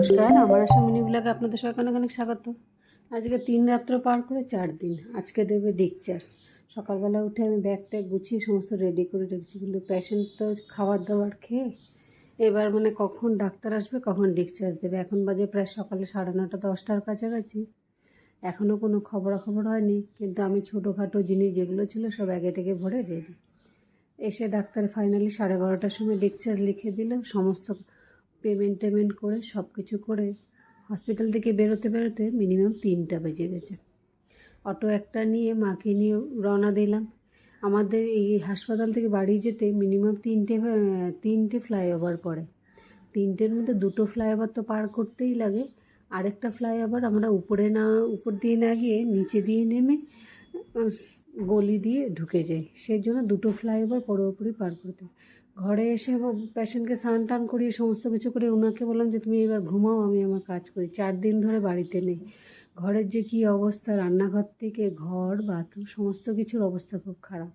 নমস্কার, আমার আসা মিনি ব্লগে আপনাদের সবাইকে অনেক অনেক স্বাগত। আজকে তিন রাত্র পার করে চার দিন, আজকে দেবে ডিকচার্জ সকালবেলা উঠে আমি ব্যাগ ট্যাগ গুছিয়ে সমস্ত রেডি করে রেখেছি, কিন্তু পেশেন্ট তো খাবার দাবার খেয়ে এবার মানে কখন ডাক্তার আসবে, কখন ডিকচার্জ দেবে? এখন বাজে প্রায় সকালে সাড়ে নটা দশটার কাছাকাছি। এখনও কোনো খবরাখবর হয়নি, কিন্তু আমি ছোটোখাটো জিনিস যেগুলো ছিল সব ব্যাগে টেগে ভরে রেডি এসে ডাক্তার ফাইনালি সাড়ে বারোটার সময় ডিকচার্জ লিখে দিল, সমস্ত পেমেন্ট টেমেন্ট করে সব কিছু করে হসপিটাল থেকে বেরোতে বেরোতে মিনিমাম তিনটা বেজে গেছে। অটো একটা নিয়ে মাকে নিয়ে রওনা দিলাম। আমাদের এই হাসপাতাল থেকে বাড়ি যেতে মিনিমাম তিনটে তিনটে ফ্লাইওভার পড়ে। তিনটের মধ্যে দুটো ফ্লাইওভার তো পার করতেই লাগে। আরেকটা ফ্লাইওভার আমরা উপরে না, উপর দিয়ে না গিয়ে নিচে দিয়ে নেমে গলি দিয়ে ঢুকে যাই। সেই জন্য দুটো ফ্লাইওভার পুরোপুরি পার করতে। ঘরে এসে পেশেন্টকে স্নান টান করিয়ে সমস্ত কিছু করে ওনাকে বললাম যে, তুমি এবার ঘুমাও, আমি আমার কাজ করি। চার দিন ধরে বাড়িতে নেই। ঘরের যে কী অবস্থা, রান্নাঘর থেকে ঘর, বাথরুম, সমস্ত কিছুর অবস্থা খুব খারাপ।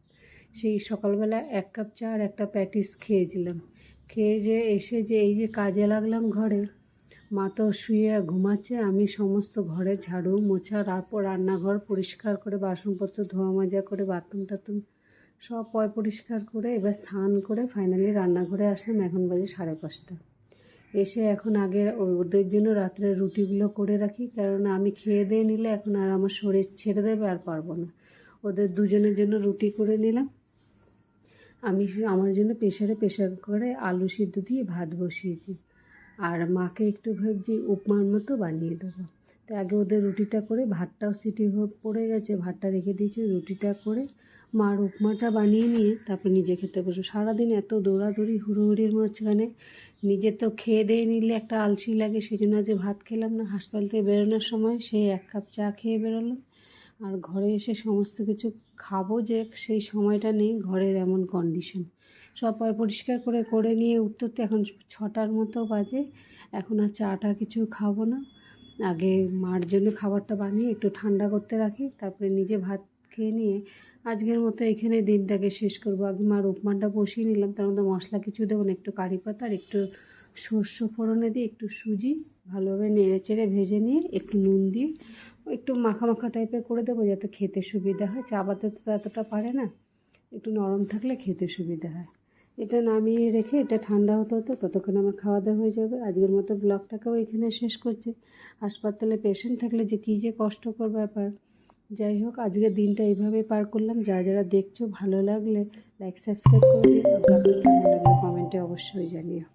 সেই সকালবেলা এক কাপ চা আর একটা প্যাটিস খেয়েছিলাম। খেয়ে যে এসে যে এই যে কাজে লাগলাম ঘরে, মা তো শুয়ে ঘুমাচ্ছে, আমি সমস্ত ঘরে ঝাড়ু মোছা রান্নাঘর পরিষ্কার করে, বাসনপত্র ধোয়া মাজা করে বাথরুম টাথরুম সব পয় পরিষ্কার করে এবার স্নান করে ফাইনালি রান্নাঘরে আসলাম, এখন বাজে সাড়ে পাঁচটা। এসে এখন আগে ওদের জন্য রাত্রে রুটিগুলো করে রাখি, কারণ আমি খেয়ে দিয়ে নিলে এখন আর আমার শরীর ছেড়ে দেবে, আর পারব না। ওদের দুজনের জন্য রুটি করে নিলাম। আমি আমার জন্য প্রেশারে প্রেশার করে আলু সিদ্ধ দিয়ে ভাত বসিয়েছি। আর মাকে একটু ভাবছি উপমার মতো বানিয়ে দেবো। তো আগে ওদের রুটিটা করে, ভাতটাও সিটি পড়ে গেছে, ভাতটা রেখে দিয়েছি, রুটিটা করে মার উপমাটা বানিয়ে নিয়ে তারপর নিজে খেতে বসবো সারাদিন এত দৌড়াদৌড়ি, হুড়োহুড়ির মাঝখানে নিজে তো খেয়ে দিয়ে নিলে একটা আলসি লাগে সেই জন্য আজ ভাত খেলাম না। হাসপাতাল থেকে বেরোনোর সময় সেই এক কাপ চা খেয়ে বেরোলাম আর ঘরে এসে সমস্ত কিছু খাব যে সেই সময়টা নেই, ঘরের এমন কন্ডিশন সব পরিষ্কার করে করে নিয়ে উঠতে উঠতে এখন ছটার মতো বাজে। এখন আর চাটা কিছু খাব না। আগে মার জন্য খাবারটা বানিয়ে একটু ঠান্ডা করতে রাখি, তারপরে নিজে ভাত খেয়ে নিয়ে আজকের মতো এখানে দিনটাকে শেষ করব। আগে মার উপমানটা বসিয়ে নিলাম, তার মধ্যে মশলা কিছু দেবো না, একটু কারি পাতা আর একটু সর্ষে ফোড়নে দিয়ে একটু সুজি, ভালোভাবে নেড়ে চেড়ে ভেজে নিয়ে একটু নুন দিয়ে একটু মাখা মাখা টাইপের করে দেবো যাতে খেতে সুবিধা হয়। চাবাতে তো এতটা পারে না, একটু নরম থাকলে খেতে সুবিধা হয়। এটা নামিয়ে রেখে এটা ঠান্ডা হতে হতো ততক্ষণ আমার খাওয়া দাওয়া হয়ে যাবে। আজকের মতো ব্লগটাকেও এখানে শেষ করছে। হাসপাতালে পেশেন্ট থাকলে যে কী যে কষ্টকর ব্যাপার। যাই হোক, আজকের দিনটা এইভাবে পার করলাম। যা যারা দেখছ ভালো লাগলে লাইক সাবস্ক্রাইব করে কমেন্টে অবশ্যই জানিও।